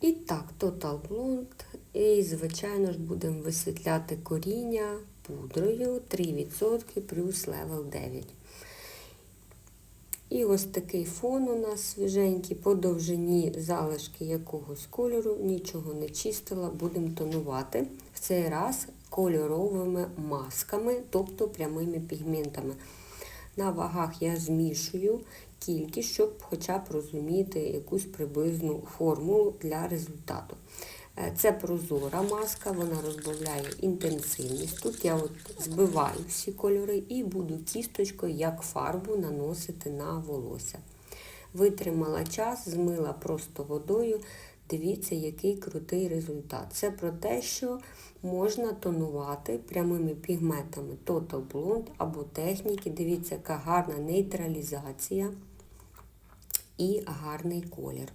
І так, Total Blonde. І, звичайно ж, будемо висвітляти коріння пудрою 3% плюс левел 9. І ось такий фон у нас свіженький, по довжині залишки якогось кольору, нічого не чистила, будемо тонувати. В цей раз кольоровими масками, тобто прямими пігментами. На вагах я змішую кількість, щоб хоча б розуміти якусь приблизну формулу для результату. Е, Це прозора маска, вона розбавляє інтенсивність. Тут я от збиваю всі кольори і буду кісточкою, як фарбу, наносити на волосся. Витримала час, змила просто водою. Дивіться, який крутий результат. Це про те, що можна тонувати прямими пігментами Total Blonde або техніки. Дивіться, яка гарна нейтралізація і гарний колір.